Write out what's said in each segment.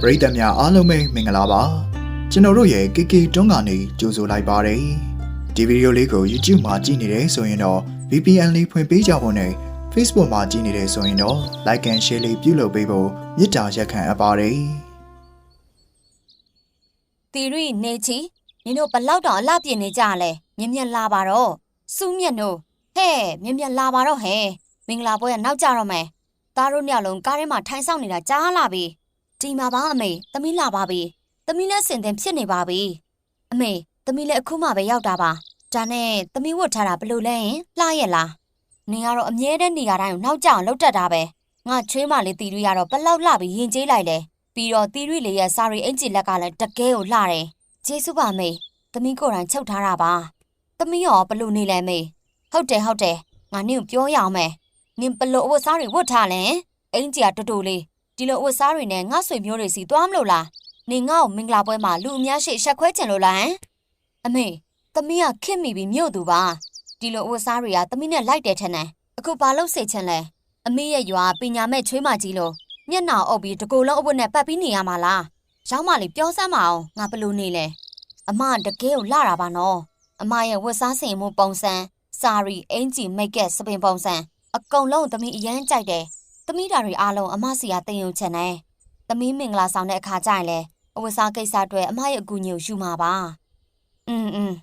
ပရိသတ်များအားလုံးပဲမင်္ဂလာပါကျွန်တော်တို့ရဲ့ KK တွန်းကနေကြိုဆိုလိုက်ပါတယ်ဒီဗီဒီယိုလေးကို YouTube မှာကြည့်နေတယ်ဆိုရင်တော့ VPN လေးဖွင့်ပေးကြဖို့နဲ့ Facebook မှာကြည့်နေတယ်ဆိုရင်တော့ Like and Share လေးပြုလုပ်ပေးဖို့မေတ္တာရက်ခံအပ်ပါတယ်တီရီနေချီနင်တို့ဘလောက်တောင်အလှပြင်နေကြလဲမြင်မြင်လာပါတော့စူးမြက်နို့ဟဲ့မြင်မြင်လာပါတော့ဟဲ့မင်္ဂလာပွဲကနောက်ကြတော့မယ်သားတို့ညလုံးကားထဲမှာထိုင်ဆောင်နေတာကြားလာပြီ ဒီမှာပါအမေသမီးလာပါပြီသမီးလည်းစင်တင်ဖြစ်နေပါပြီအမေသမီးလည်းအခုမှပဲရောက်တာပါဒါနဲ့သမီးဝတ်ထားတာဘလို့လဲရင်လှရဲ့လားနင်ကတော့အမြဲတမ်းနေရာတိုင်းကိုနောက်ကျအောင်လှုပ်တတ်တာပဲငါချွေးမလေးတီရီကတော့ဘလောက်လှပြီးရင်ကျေးလိုက်လဲပြီးတော့တီရီလေးရဲ့စာရီအင်ဂျီလက်ကလည်းတကဲကိုလှတယ်ကျေးဇူးပါမေသမီးကိုယ်တိုင်ချုပ်ထားတာပါသမီးရောဘလို့နေလဲမေဟုတ်တယ်ဟုတ်တယ်ငါနင့်ကိုပြောရအောင်မယ်နင်ဘလို့အဝတ်စားတွေဝတ်ထားလဲအင်ကြီးကတူတူလေး ဒီလိုအဝတ်စားတွေနဲ့ငါဆွေမျိုးတွေစီသွားမလို့လားနင်ငါ့ကိုမင်္ဂလာပွဲမှာလူအများရှိရှက်ခွဲချင်လို့လားဟမ်အမေသမီးကခစ်မိပြီးမြို့သူပါဒီလိုအဝတ်စားတွေကသမီးနဲ့လိုက်တယ်ထင်တယ်အခုဘာလို့စိတ်ချင်လဲအမေရဲ့ရွာပညာမဲ့ချွေးမကြီးလို့မျက်နှာအုပ်ပြီးတကူလုံးအဝတ်နဲ့ပတ်ပြီးနေရမှာလားရောင်းမလေးပြောစမ်းမအောင်ငါဘလို့နေလဲအမတကယ်ကိုလှတာပါနော်အမရဲ့ဝတ်စားစင်မှုပုံစံစာရီအင်ဂျီမိတ်ကပ်စပင်ပုံစံအကုန်လုံးသမီးအရန်ကြိုက်တယ် သမီးတာတွေအားလုံးအမစီယာတင်ယုံချင်တယ်။သမီးမင်္ဂလာဆောင်တဲ့အခါကျရင်လည်းအဝတ်စားကိစ္စတွေအမရဲ့အကူအညီကိုယူမှာပါ။အင်းအင်း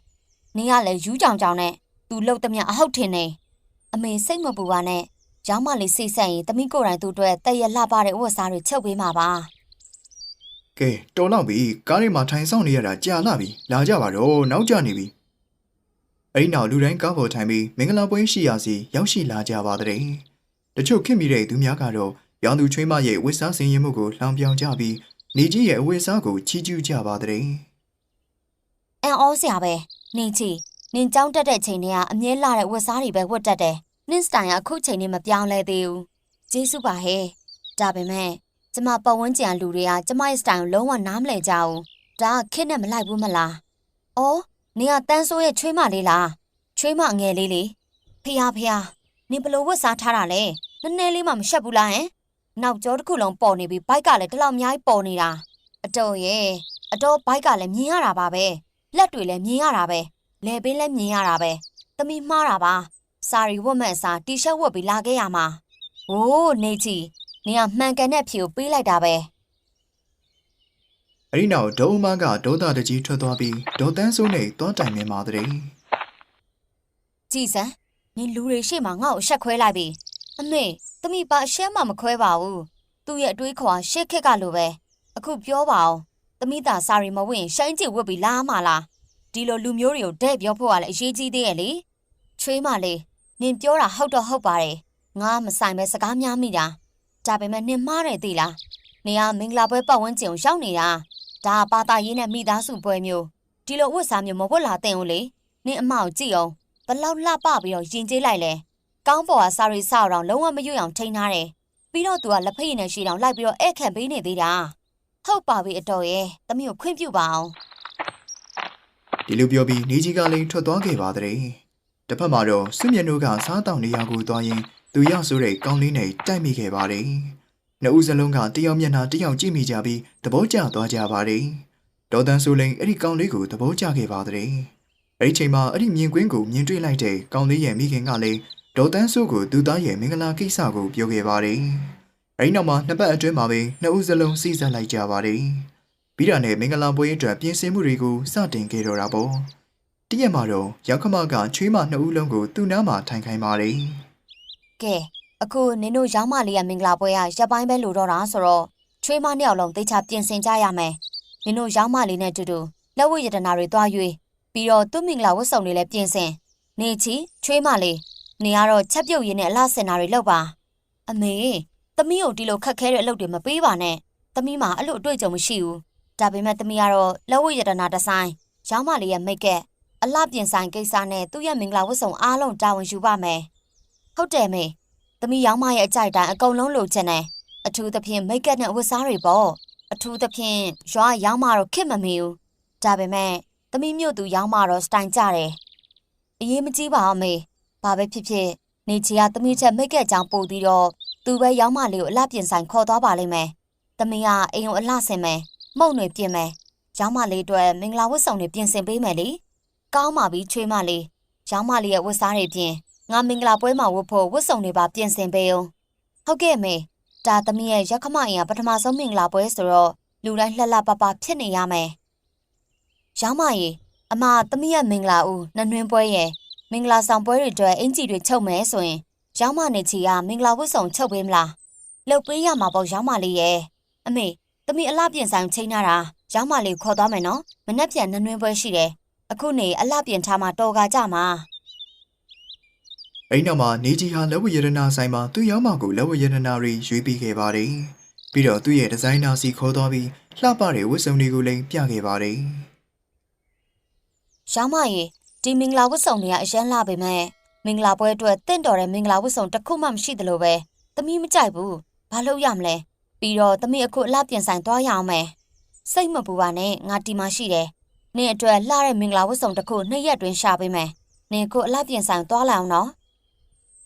နင်းကလည်းယူးကြောင်ကြောင်နဲ့သူလှုပ်သမျှအဟုတ်ထင်နေ။အမေစိတ်မပူပါနဲ့။ရောင်းမလေးစိတ်ဆက်ရင်သမီးကိုယ်တိုင်သူ့အတွက်တည့်ရလှပတဲ့အဝတ်စားတွေချုပ်ပေးမှာပါ။ကဲတော်တော့ပြီကားထဲမှာထိုင်ဆောင်နေရတာကြာလာပြီလာကြပါတော့နောက်ကျနေပြီ။အဲ့နောက်လူတိုင်းကားပေါ်ထိုင်ပြီးမင်္ဂလာပွဲရှိရာစီရောက်ရှိလာကြပါတဲ့။ တချို့ခင်မိတဲ့သူများကတော့ရောင်သူချွေးမရဲ့ဝစ်စားစင်ရင်မှုကိုလှောင်ပြောင်ကြပြီးနေကြီးရဲ့အဝတ်စားကိုချီးကျူးကြပါတဲ့အန်အောစရာပဲနင်ချီနင်ကြောင်းတက်တဲ့ချိန်တွေကအမြဲလာတဲ့ဝတ်စားတွေပဲဝတ်တက်တယ်နင်စတိုင်ကအခုချိန်နေမပြောင်းလဲသေးဘူးကျေးဇူးပါဟဲ့ဒါပေမဲ့ကျမပတ်ဝန်းကျင်လူတွေကကျမရဲ့စတိုင်ကိုလုံးဝနားမလည်ကြဘူးဒါကခစ်နဲ့မလိုက်ဘူးမလားအော်နင်ကတန်းဆိုးရဲ့ချွေးမလေးလားချွေးမအငယ်လေးလေဖះဖះ နင်ဘလို့ဝတ်စားထားတာလဲနည်းနည်းလေးမှမရှက်ဘူးလားဟင်နောက်ကျောတစ်ခုလုံးပေါ်နေပြီဘိုက်ကလည်းတလောက်အများကြီးပေါ်နေတာအတော်ရဲ့အတော်ဘိုက်ကလည်းမြင်ရတာပါပဲလက်တွေလည်းမြင်ရတာပဲလေပင်းလည်းမြင်ရတာပဲသမီးမှားတာပါစာရီဝတ်မဲ့အစားတီရှပ်ဝတ်ပြီးလာခဲ့ရမှာဟိုးနေချီနေကမှန်ကန်တဲ့ဖြေကိုပေးလိုက်တာပဲအဲ့ဒီနောက်ဒုံအမကဒေါသတကြီးထွက်သွားပြီးဒေါ်တန်းစိုးနဲ့သွားတိုင်မြင်ပါတဲ့ကြည်စံ နေလူတွေရှေ့မှာငါ့ကိုရှက်ခွဲလိုက်ပြီအမေသမီးပါအရှက်မှမခွဲပါဘူးသူ့ရဲ့အတွေးခွာရှက်ခက်ကလိုပဲအခုပြောပါအောင်သမီးသာစာရီမဝင့်ရှိုင်းကြည့်ဝတ်ပြီးလာမှာလားဒီလိုလူမျိုးတွေကိုတဲ့ပြောဖို့ကလည်းအရေးကြီးသေးရဲ့လေချွေးမလေးနင်ပြောတာဟုတ်တော့ဟုတ်ပါတယ်ငါမဆိုင်ပဲစကားများမိတာဒါပေမဲ့နင်မှားတယ်သိလားနေကမင်္ဂလာပွဲပတ်ဝန်းကျင်ကိုရောက်နေတာဒါကပါတာရေးနဲ့မိသားစုပွဲမျိုးဒီလိုဝတ်စားမျိုးမဝတ်လာတဲ့ဦးလေနင်အမကိုကြည့်အောင်ဘ လောက်လှပပြီးတော့ရင်ကျေးလိုက်လဲကောင်းပေါ်ကစာရီဆောက်တော့လုံးဝမရွံ့အောင်ထိန်းထားတယ်ပြီးတော့သူကလက်ဖက်ရည်နဲ့ရှည်တောင်လိုက်ပြီးတော့အဲ့ခံပေးနေသေးတာဟုတ်ပါပြီအတော်ရဲ့သမီးကိုခွင့်ပြုပါအောင်ဒီလိုပြောပြီးနေကြီးကလည်းထွက်သွားခဲ့ပါတဲ့တစ်ဖက်မှာတော့စွမျက်နှုကစားတောင်နေရာကိုသွားရင်သူရောက်ဆိုတဲ့ကောင်းလေးနဲ့တိုက်မိခဲ့ပါတယ်နှစ်ဦးစလုံးကတယောက်မျက်နှာတယောက်ကြည့်မိကြပြီးသဘောကျသွားကြပါတယ်ဒေါ်တန်းဆိုလိန်အဲ့ဒီကောင်းလေးကိုသဘောကျခဲ့ပါတဲ့ အဲ့ဒီချိန်မှာအဲ့ဒီမြင်ကွင်းကိုမြင်တွေ့လိုက်တဲ့ကောင်းလေးရဲ့မိခင်ကလည်းဒေါ်တန်းဆိုကိုသူသားရဲ့မင်္ဂလာကိစ္စကိုပြောခဲ့ပါတယ်အဲ့ဒီနောက်မှာနှစ်ပတ်အတွင်းမှာပဲနှစ်ဦးစလုံးစီးစပ်လိုက်ကြပါတယ်ပြီးတာနဲ့မင်္ဂလာပွဲအတွက်ပြင်ဆင်မှုတွေကိုစတင်ခဲ့တော့တာပေါ့တရက်မှာတော့ရောက်ခမကချွေးမနှစ်ဦးလုံးကိုသူ့နားမှာထိုင်ခိုင်းပါတယ်ကဲအခုနင်တို့ရောင်းမလေးရဲ့မင်္ဂလာပွဲကရက်ပိုင်းပဲလိုတော့တာဆိုတော့ချွေးမနှစ်ယောက်လုံးသိချပြင်ဆင်ကြရမယ်နင်တို့ရောင်းမလေးနဲ့အတူတူလက်ဝတ်ရတနာတွေတွား၍ ပြီးတော့သူ့မင်္ဂလာဝတ်စုံတွေလည်းပြင်ဆင်နေချီချွေးမလေးနေကတော့ချက်ပြုတ်ရည်နဲ့အလှဆင်တာတွေလုပ်ပါအမေသမီးကိုဒီလိုခက်ခဲတဲ့အလုပ်တွေမပေးပါနဲ့သမီးမှာအဲ့လိုအတွေ့အကြုံမရှိဘူးဒါပေမဲ့သမီးကတော့လက်ဝတ်ရတနာဒီဇိုင်းရောင်းမလေးရဲ့မိတ်ကပ်အလှပြင်ဆိုင်ကိစ္စနဲ့သူ့ရဲ့မင်္ဂလာဝတ်စုံအားလုံးတာဝန်ယူပါမယ်ဟုတ်တယ်မေသမီးရောင်းမရဲ့အကြိုက်တိုင်းအကုန်လုံးလိုချင်တယ်အထူးသဖြင့်မိတ်ကပ်နဲ့အဝတ်စားတွေပေါ့အထူးသဖြင့်ရွာရောင်းမတော့ခက်မမီဘူးဒါပေမဲ့ သမီးမြို့သူရောင်းမတော့စတိုင်ကြတယ်အရေးမကြီးပါအောင်မေဘာပဲဖြစ်ဖြစ်နေချီကသမီးချက်မိတ်ကပ်ကြောင်ပို့ပြီးတော့သူပဲရောင်းမလေးကိုအလှပြင်ဆိုင်ခေါ်သွားပါလိမ့်မယ်တသမီးကအိမ်ကိုအလှဆင်မယ်မှုန့်တွေပြင်မယ်ကျောင်းမလေးအတွက်မင်္ဂလာဝတ်ဆောင်တွေပြင်ဆင်ပေးမယ်လေကောင်းပါပြီချွေးမလေးကျောင်းမလေးရဲ့ဝတ်စားတွေပြင်ငါမင်္ဂလာပွဲမှာဝတ်ဖို့ဝတ်ဆောင်တွေပါပြင်ဆင်ပေးအောင်ဟုတ်ကဲ့မေဒါသမီးရဲ့ရက်ခမအိမ်ကပထမဆုံးမင်္ဂလာပွဲဆိုတော့လူတိုင်းလှလှပပဖြစ်နေရမယ် ကျောင်းမကြီးအမသမီးရဲ့မင်္ဂလာဦးနနွင်းပွဲရဲ့မင်္ဂလာဆောင်ပွဲတွေအတွက်အင်ဂျီတွေချုပ်မယ်ဆိုရင်ကျောင်းမနေချီကမင်္ဂလာဝတ်ဆောင်ချုပ်ပေးမလားလှုပ်ပေးရမှာပေါ့ကျောင်းမလေးရဲ့အမေသမီးအလှပြင်ဆိုင်ချိန်ထားတာကျောင်းမလေးခေါ်သွားမယ်နော်မနှက်ပြန်နနွင်းပွဲရှိတယ်အခုနေအလှပြင်ထားမှာတော်ကကြမှာအိမ်နောက်မှာနေကြီးဟာလက်ဝတ်ရတနာဆိုင်မှာသူ့ရောက်မှကိုလက်ဝတ်ရတနာတွေရွေးပြီးခဲ့ပါတယ်ပြီးတော့သူ့ရဲ့ဒီဇိုင်နာစီခေါ်သွားပြီးလှပတဲ့ဝတ်စုံတွေကိုလည်းပြခဲ့ပါတယ် ရောင်းမကြီးဒီမင်္ဂလာဝတ်ဆောင်တွေကအရန်လာပေမဲ့မင်္ဂလာပွဲအတွက်တင့်တော်တဲ့မင်္ဂလာဝတ်ဆောင်တစ်ခုမှမရှိသလိုပဲသမီးမကြိုက်ဘူးဘာလို့ရမလဲပြီးတော့သမီးအခုအလှပြင်ဆိုင်သွားရအောင်မယ်စိတ်မပူပါနဲ့ငါဒီမှာရှိတယ်နင်အတွက်လှတဲ့မင်္ဂလာဝတ်ဆောင်တစ်ခုနှစ်ရက်တွင်ရှာပေးမယ်နင်အခုအလှပြင်ဆိုင်သွားလာအောင်နော်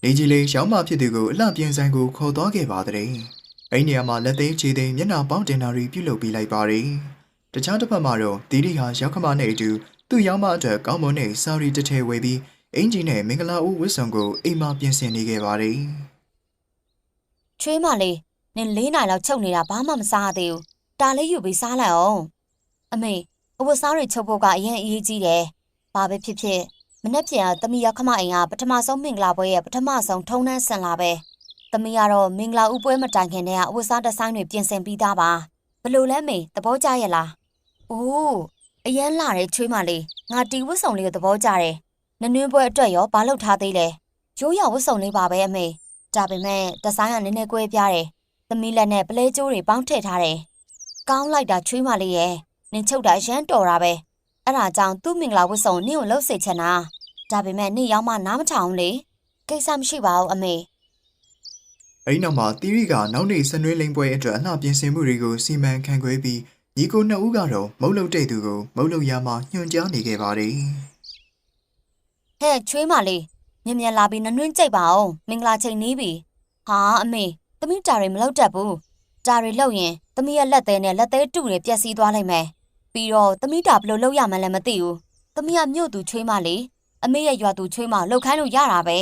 နေကြီးလေးရောက်မှဖြစ်သူကိုအလှပြင်ဆိုင်ကိုခေါ်သွားခဲ့ပါတဲ့အိမ်နေရာမှာလက်သေးခြေသိမ်းမျက်နှာပေါင်းတင်တာတွေပြုလုပ်ပြီးလိုက်ပါတယ်တခြားတစ်ဖက်မှာတော့တီတီဟာရောက်ခမနဲ့အတူ သူ့ရောက်မှအတွက်ကောင်းမွန်တဲ့စာရီတစ်ထည်ဝယ်ပြီးအင်ဂျီနဲ့မင်္ဂလာဦးဝတ်စုံကိုအိမ်မှာပြင်ဆင်နေခဲ့ပါတယ်ချွေးမလေးနင်လေးနိုင်လောက်ချုပ်နေတာဘာမှမစားရသေးဘူးတာလေးယူပြီးစားလိုက်အောင်အမေအဝတ်စားတွေချုပ်ဖို့ကအရင်အရေးကြီးတယ်ဘာပဲဖြစ်ဖြစ်မနေ့ပြန်သမီးရခမအိမ်ကပထမဆုံးမင်္ဂလာပွဲရဲ့ပထမဆုံးထုံနှန်းဆင်လာပဲသမီးကတော့မင်္ဂလာဥပွဲမတိုင်ခင်တည်းကအဝတ်စားဒီဇိုင်းတွေပြင်ဆင်ပြီးသားပါဘလို့လဲမေသဘောကျရဲ့လားအိုး အရန်လာတဲ့ချွေးမလေးငါတီဝတ်ဆောင်လေးကိုသဘောကျတယ်နနွင်းပွဲအတွက်ရောဘာလုပ်ထားသေးလဲရိုးရဝတ်ဆောင်လေးပါပဲအမေဒါပေမဲ့ဒီဇိုင်းကနည်းနည်းကွဲပြားတယ်သမီးလက်နဲ့ပလဲကျိုးတွေပေါင်းထည့်ထားတယ်ကောင်းလိုက်တာချွေးမလေးရဲ့နင်ချုပ်တာအရန်တော်တာပဲအဲ့ဒါကြောင့်သူ့မင်္ဂလာဝတ်ဆောင်နင့်ကိုလှုပ်စေချင်တာဒါပေမဲ့နင့်ရောက်မှနားမထောင်လေကိစ္စမရှိပါဘူးအမေအိမ်နောက်မှာတီရီကနောက်နေ့စနွေးလိန်ပွဲအတွက်အလှပြင်ဆင်မှုတွေကိုစီမံခန့်ခွဲပြီး ညီကိုနှစ်ဦးကတော့မုတ်လုတ်တဲ့သူကိုမုတ်လုတ်ရမှာညွှန်ကြားနေခဲ့ပါတယ်ဟဲ့ချွေးမလေးမြင်မြန်လာပြီးနနွင်းကြိတ်ပါအောင်မင်္ဂလာချိန်နီးပြီဟာအမေသမီးတာတွေမလောက်တတ်ဘူးတာတွေလောက်ရင်သမီးရဲ့လက်သေးနဲ့လက်သေးတူတွေပျက်စီးသွားလိမ့်မယ်ပြီးတော့သမီးတာဘယ်လိုလုပ်ရမှန်းလည်းမသိဘူးသမီးကမြို့သူချွေးမလေးအမေရဲ့ရွာသူချွေးမလှုပ်ခိုင်းလို့ရတာပဲ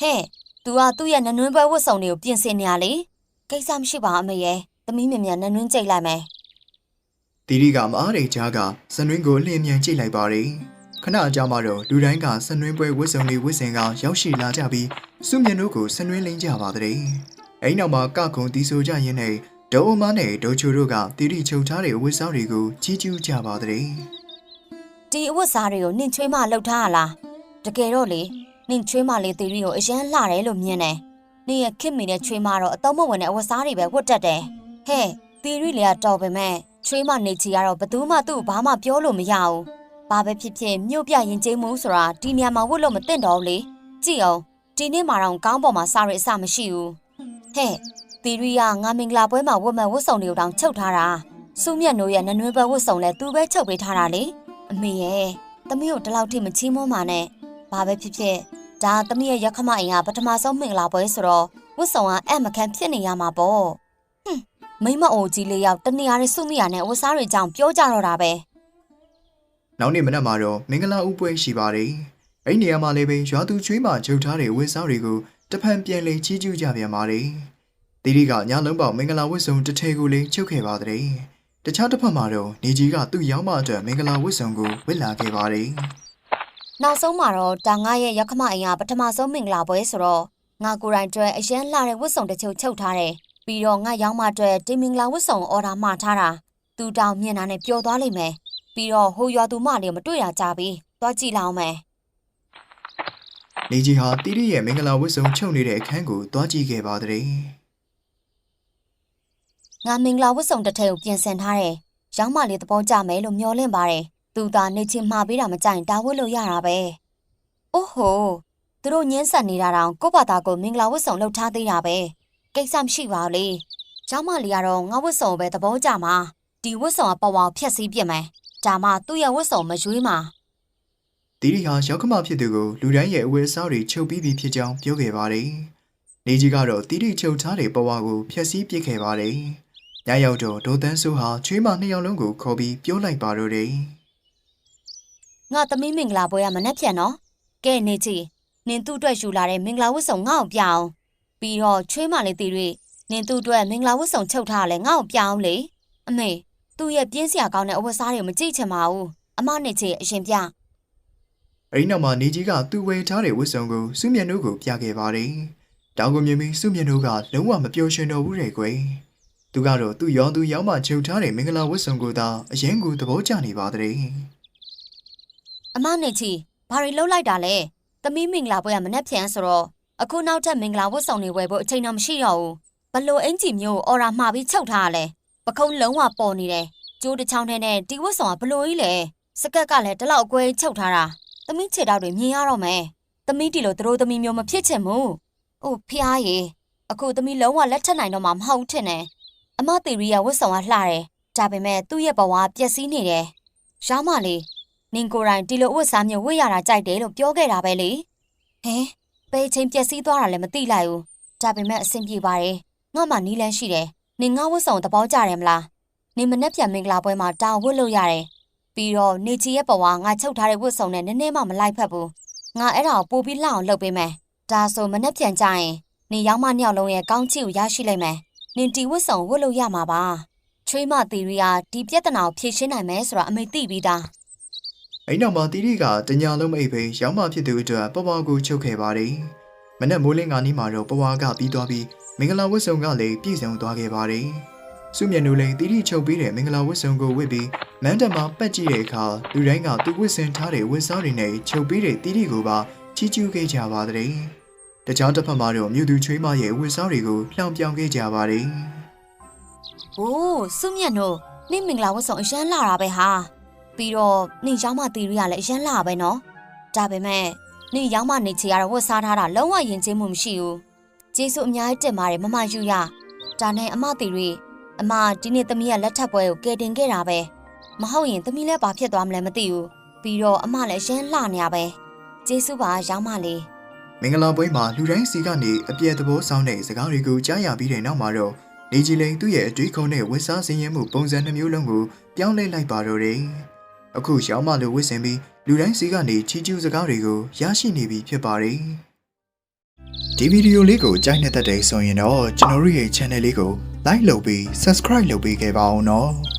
ဟဲ့ तू ကသူ့ရဲ့နနွင်းပွဲဝတ်စုံတွေကိုပြင်ဆင်နေရလေကိစ္စမရှိပါအမေရဲ့သမီးမြင်မြန်နနွင်းကြိတ်လိုက်မယ် တီရီကမအားတဲ့ကြားကစနွင်းကိုလျင်မြန်ကြည့်လိုက်ပါတယ်ခဏအကြာမှတော့လူတိုင်းကစနွင်းပွဲဝတ်စုံလေးဝတ်ဆင်ကရောက်ရှိလာကြပြီးစုမြင်တို့ကိုစနွင်းလိန်ကြပါတဲ့အိမ်နောက်မှာကခုံတီးဆိုကြရင်းနဲ့ဒေါ်အမနဲ့ဒေါ်ချိုတို့ကတီရီချုပ်ထားတဲ့ဝတ်စားတွေကိုကြီးကျူးကြပါတဲ့ဒီအဝတ်စားတွေကိုနင့်ချွေးမလှုပ်ထားရလားတကယ်တော့လေနင့်ချွေးမလေးတီရီကိုအရန်လှတယ်လို့မြင်တယ်နင့်ရဲ့ခင်မီနဲ့ချွေးမတော့အတုံးမဝင်တဲ့အဝတ်စားတွေပဲဝတ်တတ်တယ်ဟဲ့တီရီလေကတော်ပေမဲ့ချွေးမနေချီကတော့ဘယ်သူမှသူ့ကိုဘာမှပြောလို့မရဘူးဘာပဲဖြစ်ဖြစ်မြို့ပြရင်ကျင်းမှုဆိုတာဒီနေရာမှာဝတ်လို့မသင့်တော့ဘူးလေကြည့်အောင်ဒီနေ့မှတော့ကောင်းပေါ်မှာစားရအစမရှိဘူးဟဲ့တီရီကငါမင်္ဂလာပွဲမှာဝတ်မဲ့ဝတ်စုံတွေကိုတောင်ချုပ်ထားတာစုမြတ်နိုးရဲ့နနွေးပွဲဝတ်စုံလဲသူပဲချုပ်ပေးထားတာလေအမေရဲ့သမီးကိုဒီလောက်ထိမချီးမွမ်းပါနဲ့ဘာပဲဖြစ်ဖြစ်ဒါသမီးရဲ့ရက်ခမအိမ်ကပထမဆုံးမင်္ဂလာပွဲဆိုတော့ဝတ်ဆောင်ကအမခန့်ဖြစ်နေရမှာပေါ့ဟွန်း မိမအိုကြီးလေးယောက်တနေရာနဲ့စုမိရနဲ့ဝတ်စားတွေကြောင့်ပြောကြတော့တာပဲနောက်နေ့မနက်မှာတော့မင်္ဂလာဥပွဲရှိပါတယ်အဲ့ဒီနေရာမှာလည်းပဲရွာသူချွေးမှချုပ်ထားတဲ့ဝတ်စားတွေကိုတဖန်ပြန်လေကြီးကျူးကြပြန်ပါတယ်တီရီကညလုံးပေါက်မင်္ဂလာဝတ်စုံတစ်ထည်ကိုလည်းချုပ်ခဲ့ပါတဲ့တခြားတစ်ဖက်မှာတော့နေကြီးကသူ့ရောက်မှအတွက်မင်္ဂလာဝတ်စုံကိုဝတ်လာခဲ့ပါတယ်နောက်ဆုံးမှာတော့ဒါငါရဲ့ရက်ခမအိမ်ကပထမဆုံးမင်္ဂလာပွဲဆိုတော့ငါကိုယ်တိုင်အတွက်အရန်လှတဲ့ဝတ်ဆောင်တစ်ချုပ်ချုပ်ထားတယ် ပြီးတော့ငါရောက်မှအတွက်ဒီမင်္ဂလာဝတ်ဆောင်အော်ဒါမှာထားတာသူတောင်မြင်တာနဲ့ပျော်သွားလိမ့်မယ်ပြီးတော့ဟိုရွာသူမလေးမတွေ့တာကြပြီသွားကြည့်လောက်မယ်နေကြီးဟာတီရီရဲ့မင်္ဂလာဝတ်စုံချုပ်နေတဲ့အခန်းကိုသွားကြည့်ခဲ့ပါတဲ့ငါမင်္ဂလာဝတ်ဆောင်တစ်ထည်ကိုပြင်ဆင်ထားတယ်။ရောင်းမလေးသဘောကျမယ်လို့မျှော်လင့်ပါတယ်။သူသာနေချင်းမှာပေးတာမကြိုင်တာဝတ်လို့ရတာပဲ။အိုးဟိုသူတို့ညင်းဆက်နေတာတောင်ကိုယ့်ဘာသာကိုမင်္ဂလာဝတ်ဆောင်လုပ်ထားသေးတာပဲ။ ကိစ္စမရှိပါဘူးလေ။ရောင်းမလေးကတော့ငါဝတ်ဆောင်ကိုပဲသဘောကျမှာ။ဒီဝတ်ဆောင်ကပေါ်ပေါ်ဖျက်ဆီးပြစ်မယ်။ဒါမှသူ့ရဲ့ဝတ်ဆောင်မရွေးမှာတီရီဟာရောက်ခမဖြစ်သူကိုလူတိုင်းရဲ့အဝတ်အစားတွေချုပ်ပြီးပြီဖြစ်ကြောင်းပြောခဲ့ပါတယ်နေကြီးကတော့တီရီချုပ်ထားတဲ့ပဝါကိုဖျက်ဆီးပစ်ခဲ့ပါတယ်ညညရောက်တော့ဒေါ်တန်းစုဟာချွေးမနှစ်ယောက်လုံးကိုခေါ်ပြီးပြောလိုက်ပါတော့တယ်ငါသမီးမင်္ဂလာပွဲကမနှက်ဖြန်နော်ကဲနေချီနင်သူ့အတွက်ယူလာတဲ့မင်္ဂလာဝတ်စုံငါ့ကိုပြအောင် ပြီးတော့ချွေးမလေးတီတွေနင်သူ့အတွက်မင်္ဂလာဝတ်စုံချုပ်ထားရလဲငါ့ကိုပြအောင်လေအမေသူ့ရဲ့ပြင်းစရာကောင်းတဲ့အဝတ်စားတွေကိုမကြည့်ချင်ပါဘူးအမနေချီအရင်ပြအဲဒီနောက်မှာနေကြီးကသူ့ဝယ်ထားတဲ့ဝတ်စုံကိုစုမြတ်နိုးကိုပြခဲ့ပါတယ်တောင်ကိုမြင်ပြီးစုမြတ်နိုးကလုံးဝမပျော်ရွှင်တော့ဘူးတဲ့ကွယ်သူကတော့သူ့ရောင်သူရောင်းမှချုပ်ထားတဲ့မင်္ဂလာဝတ်စုံကိုသာအရင်ကသဘောကျနေပါတဲ့အမနဲ့ချီဘာတွေလှုပ်လိုက်တာလဲသမီးမင်္ဂလာပွဲကမနှက်ဖြန်ဆိုတော့ အခုနောက်ထပ်မင်္ဂလာဝတ်ဆောင်တွေဝယ်ဖို့အချိန်တော့မရှိတော့ဘူးဘလို့အင်ဂျီမျိုးအော်ရာမှာပြီးချုပ်ထားရလဲပခုံးလုံးဝပေါ်နေတယ်ကျိုးတစ်ချောင်းထဲနဲ့ဒီဝတ်ဆောင်ကဘလို့ကြီးလဲစကက်ကလည်းတလောက်အကွဲချုပ်ထားတာသမီးခြေထောက်တွေမြင်ရတော့မယ်သမီးဒီလိုသတို့သမီးမျိုးမဖြစ်ချင်ဘူးအိုးဖျားရေအခုသမီးလုံးဝလက်ထက်နိုင်တော့မှမဟုတ်ထင်တယ်အမတီရီယာဝတ်ဆောင်ကလှတယ်ဒါပေမဲ့သူ့ရဲ့ဘဝပျက်စီးနေတယ်ရောင်းမလေးနင်ကိုယ်တိုင်ဒီလိုအဝတ်စားမျိုးဝတ်ရတာကြိုက်တယ်လို့ပြောခဲ့တာပဲလေဟင် ပေချင်းပျက်စီးသွားတာလည်းမသိလိုက်ဘူးဒါပေမဲ့အဆင်ပြေပါတယ်ငါမှနီးလန်းရှိတယ်နင်ငါဝတ်ဆောင်သဘောကျတယ်မလားနင်မနဲ့ပြန်မင်္ဂလာပွဲမှာတာဝတ်လို့ရတယ်ပြီးတော့နေချီရဲ့ဘဝငါချုပ်ထားတဲ့ဝတ်ဆောင်နဲ့နည်းနည်းမှမလိုက်ဖက်ဘူးငါအဲ့ဒါကိုပို့ပြီးလှအောင်လုပ်ပေးမယ်ဒါဆိုမနဲ့ပြန်ကြရင်နင်ရောက်မနှစ်ယောက်လုံးရဲ့ကောင်းချီကိုရရှိလိမ့်မယ်နင်ဒီဝတ်ဆောင်ဝတ်လို့ရမှာပါချွေးမသီရီယာဒီပြဿနာကိုဖြေရှင်းနိုင်မယ်ဆိုတာအမေသိပြီးသား အဲဒီနောက်မှာတီတီကတညာလုံးမအိပ်ပဲရောင်းမှဖြစ်သူအတွက်ပပကိုချုပ်ခဲ့ပါတယ်မနက်မိုးလင်းကနီးမှာတော့ပဝါကပြီးသွားပြီးမင်္ဂလာဝတ်စုံကလည်းပြည့်စုံသွားခဲ့ပါတယ်စုမြတ်နိုးလည်းတီတီချုပ်ပြီးတဲ့မင်္ဂလာဝတ်စုံကိုဝတ်ပြီးမန်းတက်မှာပတ်ကြည့်တဲ့အခါလူတိုင်းကသူဝတ်ဆင်ထားတဲ့ဝတ်စားတွေနဲ့ချုပ်ပြီးတဲ့တီတီကိုပါချီးကျူးခဲ့ကြပါတယ်တခြားတစ်ဖက်မှာတော့မြို့သူချွေးမရဲ့ဝတ်စားတွေကိုလှောင်ပြောင်ခဲ့ကြပါတယ်။အိုးစုမြတ်တို့နင့်မင်္ဂလာဝတ်ဆောင်အရန်လာတာပဲဟာ။ ပြီးတော့နင့်ရောင်းမတီရီကလည်းအရန်လာပဲနော်။ဒါပေမဲ့နင့်ရောင်းမနေချေရတော့ဝတ်စားထားတာလုံးဝယဉ်ကျေးမှုမရှိဘူး။ကျေးဇူးအများကြီးတင်ပါတယ်မမယူရ။ဒါနဲ့အမတီရီအမဒီနေ့သမီးကလက်ထပ်ပွဲကိုကယ်တင်ခဲ့တာပဲ။မဟုတ်ရင်သမီးလည်းဘာဖြစ်သွားမလဲမသိဘူး။ပြီးတော့အမလည်းအရန်လှနေရပဲ။ကျေးဇူးပါရောင်းမလေးမင်္ဂလာပွဲမှာလူတိုင်းစီကနေအပြည့်သဘောဆောင်တဲ့စကားတွေကိုကြားရပြီးတဲ့နောက်မှာတော့နေကြီးလိန်သူ့ရဲ့အတွေ့အကြုံနဲ့ဝတ်စားစင်ရင်မှုပုံစံနှမျိုးလုံးကိုပြောင်းလဲလိုက်ပါတော့တယ်။ အခုရောင်းမလိုဝတ်ဆင်ပြီးလူတိုင်းစီကနေချီးကျူးစကားတွေကိုရရှိနေပြီဖြစ်ပါတယ်။ဒီဗီဒီယိုလေးကိုကြိုက်နေတဲ့တဲ့ဆိုရင်တော့ကျွန်တော်တို့ရဲ့ channel လေးကို like လုပ်ပြီး subscribe လုပ်ပေးခဲ့ပါအောင်နော်။